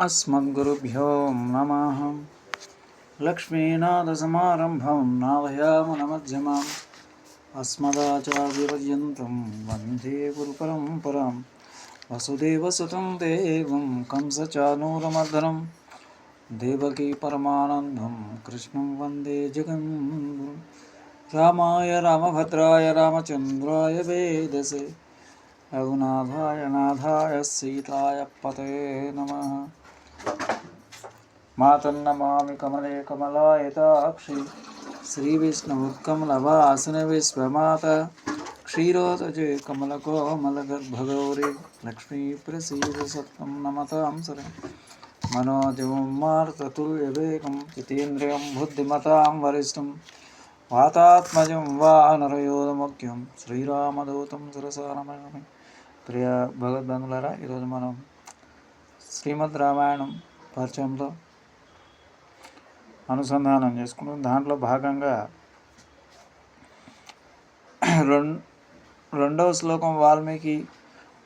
अस्मद्गुरुभ्यो नमः। लक्ष्मीनाथसमारम्भं नाभयामनमध्यमाम् अस्मदाचार्यपर्यन्तं वंदे गुरुपरम्परां वसुदेवसुतं देवं कंसचानूरमर्दनं देवकी परमानन्दं कृष्णं वंदे जगन्गुरुं रामाय रामभद्राय रामचन्द्राय वेदसे। रघुनाथाय नाथाय सीताय पते नमः। మాతన్నమామి కమలే కమలాయతాక్షి శ్రీ విష్ణు ఉత్కమలవాసనవి స్వమాత క్షీరోతజే కమలకోమలగర్భగౌరి లక్ష్మీప్రసీద సత్వం నమతాం సరే. మనోజముమార్తతుల్యవేగం జితేంద్రియం బుద్ధిమతాం వరిష్టం వాతాత్మజం వా నరయోధముఖ్యం శ్రీరామదూతం సురసారమయమి ప్రియ భగవద్బంధులరా ఈరోజు మనం శ్రీమద్ రామాయణం పరిచయంలో అనుసంధానం చేసుకుంటాం దాంట్లో భాగంగా రెండు రెండవ శ్లోకం వాల్మీకి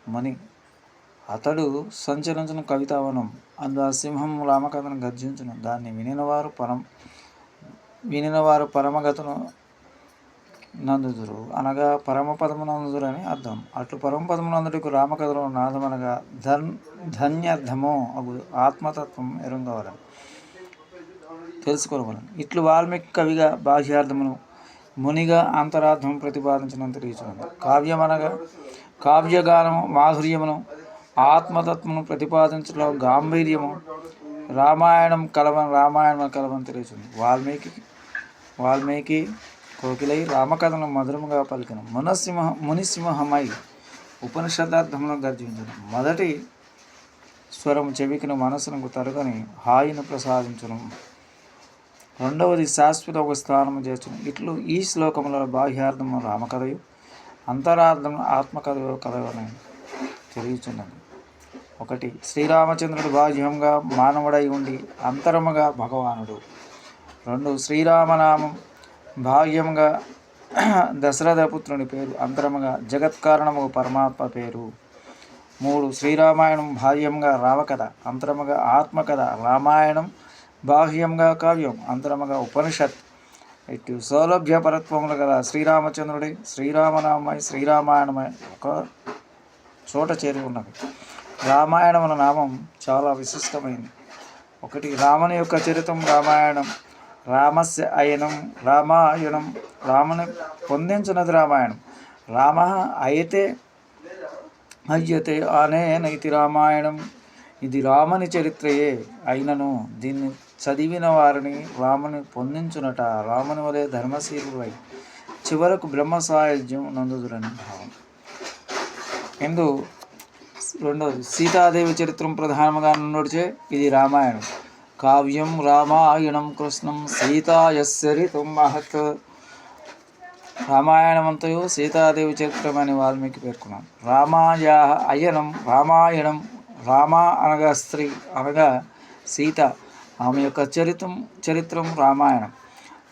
మణి అతడు సంచరించిన కవితావనం అందు సింహం రామకథను గర్జించును. దాన్ని వినినవారు పరం వినినవారు పరమగతను నందుదురు. అనగా పరమపదము నందుదురు అని అర్థం. అట్లు పరమపదము నందుడికి రామకథలో నాదమనగా ధన్ ధన్యర్థమో అగు ఆత్మతత్వం ఎరుంగవలను. తెలుసుకోవలను ఇట్లు వాల్మీకి కవిగా బాహ్యార్థమును మునిగా అంతరార్థం ప్రతిపాదించినంత రీచున్నది కావ్యమనగా కావ్యగానము మాధుర్యమును ఆత్మతత్వమును ప్రతిపాదించడంలో గాంభీర్యము రామాయణం కలవని రామాయణం కలవని తెలియచుంది. వాల్మీకి వాల్మీకి కోకిలై రామకథను మధురముగా పలికిన మునసింహ మునిసింహమై ఉపనిషదార్థంలో గర్జించను మొదటి స్వరం చెవికిన మనసునకు తరుగని హాయిని ప్రసాదించడం రెండవది శాశ్వత ఒక స్థానము చేర్చడం ఇట్లు ఈ శ్లోకముల బాహ్యార్థము రామకథయు అంతరార్థం ఆత్మకథ కథని తెలియచున్నది. ఒకటి శ్రీరామచంద్రుడు బాహ్యంగా మానవుడై ఉండి అంతరముగా భగవానుడు. రెండు శ్రీరామనామం భాగ్యముగా దశరథ పుత్రుని పేరు అంతరముగా జగత్కారణము పరమాత్మ పేరు. మూడు శ్రీరామాయణం బాహ్యంగా రామకథ అంతరముగా ఆత్మకథ రామాయణం బాహ్యంగా కావ్యం అంతరముగా ఉపనిషత్. ఇటు సౌలభ్య పరత్వములు గల శ్రీరామచంద్రుడి శ్రీరామనామై శ్రీరామాయణమై ఒక చోట చేరి ఉన్నది. రామాయణం నామం చాలా విశిష్టమైంది. ఒకటి రాముని యొక్క చరిత్రం రామాయణం. రామస్య అయనం రామాయణం రాముని పొందించినది రామాయణం. రామ అయితే అయ్యతే అనేనైతి రామాయణం. ఇది రాముని చరిత్రయే. అయినను దీన్ని చదివిన వారిని రాముని పొందించునట. రాముని వలె ధర్మశీలువై చివరకు బ్రహ్మ సాయుధ్యం నందుదురని భావం. ఎందు రెండవది సీతాదేవి చరిత్రం ప్రధానంగా నడిచే ఇది రామాయణం. కావ్యం రామాయణం కృష్ణం సీతాయస్సరితం మహత్ రామాయణమంతయు సీతాదేవి చరిత్రమని వాల్మీకి పేర్కొన్నాం. రామాయ అయనం రామాయణం రామ అనగా స్త్రీ అనగా సీత. ఆమె యొక్క చరిత్రం చరిత్రం రామాయణం.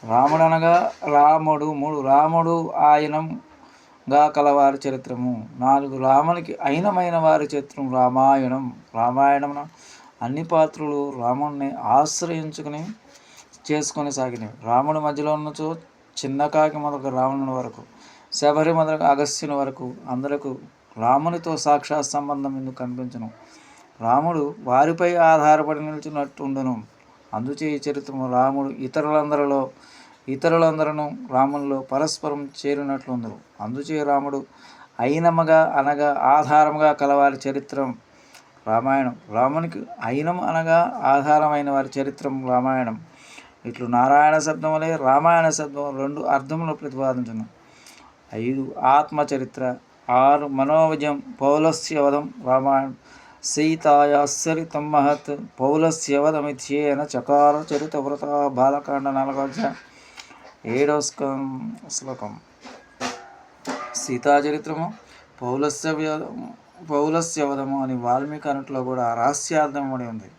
రాముడు అనగా రాముడు మూడు రాముడు ఆయనంగా కలవారి చరిత్రము. నాలుగు రామునికి అయినమైన వారి చరిత్రం రామాయణం. రామాయణం అన్ని పాత్రలు రాముడిని ఆశ్రయించుకుని చేసుకొని సాగినవి. రాముడి మధ్యలో ఉన్నచో చిన్నకాకి మొదలు రావణుని వరకు శబరి మొదలు అగస్త్యుని వరకు అందరకు రామునితో సాక్షాత్ సంబంధం ఎందుకు కనిపించను? రాముడు వారిపై ఆధారపడి నిలిచినట్టుండును అందుచే ఈ చరిత్రము రాముడు ఇతరులందరిలో ఇతరులందరూ రాముల్లో పరస్పరం చేరినట్లుందరు అందుచే రాముడు అయినమగా అనగా ఆధారముగా కలవారి చరిత్రం రామాయణం. రామునికి అయినం అనగా ఆధారమైన వారి చరిత్రం రామాయణం. ఇట్లు నారాయణ శబ్దం వలె రామాయణ శబ్దం రెండు అర్థములు ప్రతిపాదించను. ఐదు ఆత్మచరిత్ర ఆరు మనోవిజయం పౌలస్యవధం రామాయణం. సీతాయాశ్చరితం మహత్ పౌలస్యవధమిత్యేన చకార చరిత వ్రత బాలకాండ నలగోజ ఏడో శ్లోకం. సీతాచరిత్రము పౌలస్య బౌలస్యవధము అని వాల్మీకి అన్నట్లో కూడా రహస్యార్థం అని ఉంది.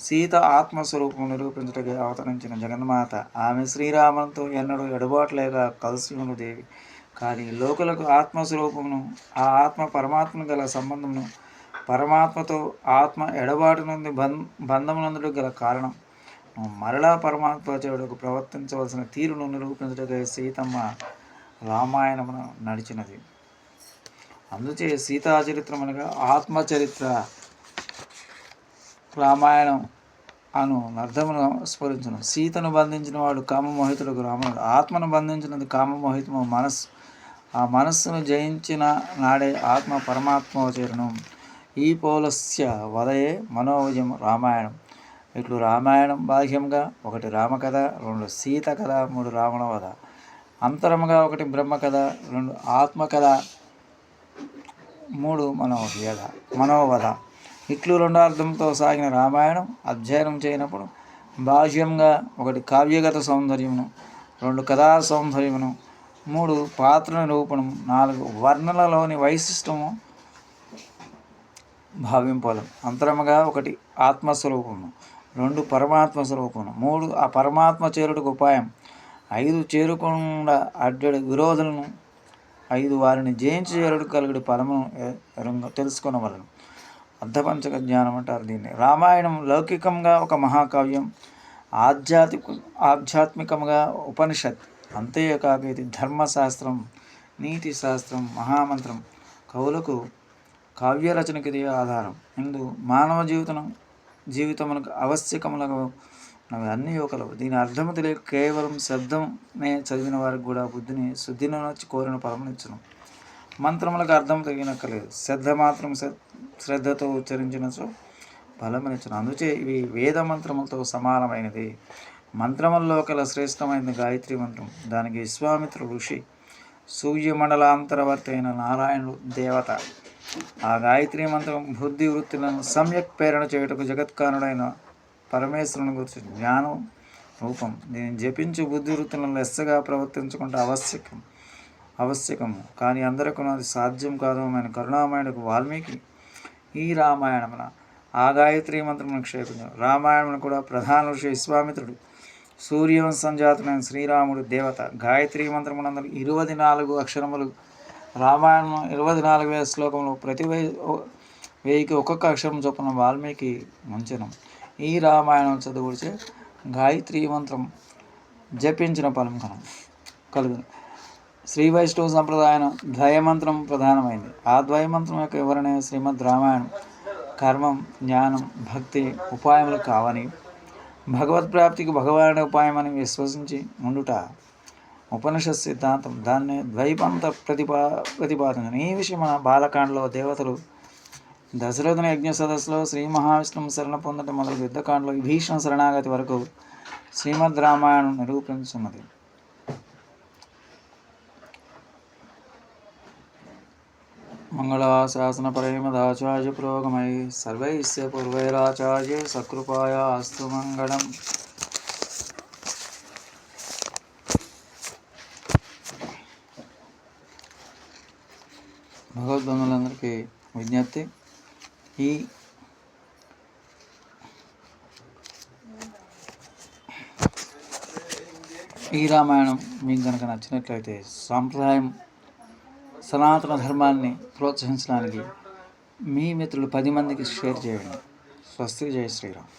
సీత ఆత్మస్వరూపం నిరూపించటకి అవతరించిన జగన్మాత. ఆమె శ్రీరామునితో ఎన్నడూ ఎడబాటు లేక కలిసి ఉన్నదేవి కానీ లోకులకు ఆత్మస్వరూపమును ఆ ఆత్మ పరమాత్మను గల సంబంధమును పరమాత్మతో ఆత్మ ఎడబాటు నుండి బం బంధమునందుకు గల కారణం. మరలా పరమాత్మ చెడుకు ప్రవర్తించవలసిన తీరును నిరూపించటకై సీతమ్మ రామాయణమును నడిచినది. అందుచే సీతా చరిత్రం అనగా ఆత్మచరిత్ర రామాయణం అను అర్థమును స్ఫురించను. సీతను బంధించిన వాడు కామమోహితులకు రాముడు ఆత్మను బంధించినది కామమోహితము మనస్సు. ఆ మనస్సును జయించిన నాడే ఆత్మ పరమాత్మ చేరును. ఈ పౌలస్య వదయే మనోజం రామాయణం. ఇట్లు రామాయణం బాహ్యంగా ఒకటి రామకథ రెండు సీత కథ మూడు రావణ వధ అంతరముగా ఒకటి బ్రహ్మ కథ రెండు ఆత్మకథ మూడు మనోవ్యధ మనోవధ. ఇట్లు రెండు అర్థంతో సాగిన రామాయణం అధ్యయనం చేయనప్పుడు బాహ్యంగా ఒకటి కావ్యగత సౌందర్యమును రెండు కథా సౌందర్యమును మూడు పాత్ర నిరూపణం నాలుగు వర్ణనలోని వైశిష్టము భావింపలం. అంతరముగా ఒకటి ఆత్మస్వరూపము రెండు పరమాత్మ స్వరూపము మూడు ఆ పరమాత్మ చేరుటకు ఉపాయం ఐదు చేరుకుండా అడ్డడి విరోధులను ఐదు వారిని జయించి ఎరుడు కలుగుడి ఫలమును తెలుసుకున్న ఎరుంగ అర్ధపంచక జ్ఞానం అంటారు దీన్ని. రామాయణం లౌకికంగా ఒక మహాకావ్యం ఆధ్యాత్మిక ఆధ్యాత్మికంగా ఉపనిషత్. అంతేకాక ఇది ధర్మశాస్త్రం నీతి శాస్త్రం మహామంత్రం కవులకు కావ్య రచనకి ఇది ఆధారం. ఇందు మానవ జీవితం జీవితములకు ఆవశ్యకములకు అవి అన్ని యువకలవు దీని అర్థము తెలియక కేవలం శబ్దమే చదివిన వారికి కూడా బుద్ధిని శుద్ధిని వచ్చి కోరిన పరమనిచ్చును మంత్రములకు అర్థం తగినక్కలేదు శ్రద్ధ మాత్రం శ్రద్ధతో ఉచ్చరించినచో ఫలమునిచ్చును అందుచే ఇవి వేద మంత్రములతో సమానమైనది. మంత్రముల్లో కల శ్రేష్టమైనది గాయత్రి మంత్రం. దానికి విశ్వామిత్ర ఋషి సూర్యమండలాంతరవర్తి అయిన నారాయణుడు దేవత. ఆ గాయత్రి మంత్రం బుద్ధి వృత్తులను సమ్యక్ ప్రేరణ చేయుటకు జగత్కారుడైన పరమేశ్వరుని గురించి జ్ఞానం రూపం దీన్ని జపించి బుద్ధి వృత్తులను లెస్సగా ప్రవర్తించుకుంటే ఆవశ్యకం ఆవశ్యకము. కానీ అందరికీ అది సాధ్యం కాదు ఆయన కరుణామయుడికి వాల్మీకి ఈ రామాయణమున ఆ గాయత్రి మంత్రమును క్షేపించారు. రామాయణమును కూడా ప్రధాన ఋషి విశ్వామిత్రుడు సూర్యవంశంజాతుడైన శ్రీరాముడు దేవత గాయత్రి మంత్రమునందరూ ఇరవై నాలుగు అక్షరములు రామాయణం ఇరవై నాలుగు వేల శ్లోకంలో ప్రతి వే- వేయికి వెయ్యికి ఒక్కొక్క అక్షరం చొప్పున వాల్మీకి మంచనం. ఈ రామాయణం చదువుడిచే గాయత్రి మంత్రం జపించిన ఫలం కలం కలుగును. శ్రీ వైష్ణవ సంప్రదాయం ద్వయమంత్రం ప్రధానమైంది. ఆ ద్వయమంత్రం యొక్క వివరణ శ్రీమద్ రామాయణం. కర్మం జ్ఞానం భక్తి ఉపాయములు కావని భగవత్ ప్రాప్తికి భగవానుడి ఉపాయమని విశ్వసించి ఉండుట. ఉపనిషత్ సిద్ధాంతం దాన్ని ద్వైపంత ప్రతిపా ప్రతిపాదన ఈ విషయం మన బాలకాండలో దేవతలు దశరథుని యజ్ఞ సదస్సులో శ్రీ మహావిష్ణువు శరణ పొందడం మొదలు యుద్ధకాండలో విభీషణ శరణాగతి వరకు శ్రీమద్ రామాయణం నిరూపించున్నది. మంగళాశాసనపరైమదాచార్య పురోగమై సర్వైస్య పూర్వైరాచార్య సకృపాయ అస్తు మంగళం. భగవద్బంధువులందరికీ విజ్ఞప్తి. ఈ ఈ రామాయణం మీకు కనుక నచ్చినట్లయితే సాంప్రదాయం సనాతన ధర్మాన్ని ప్రోత్సహించడానికి మీ మిత్రులు పది మందికి షేర్ చేయండి. స్వస్తి జయ శ్రీరామ్.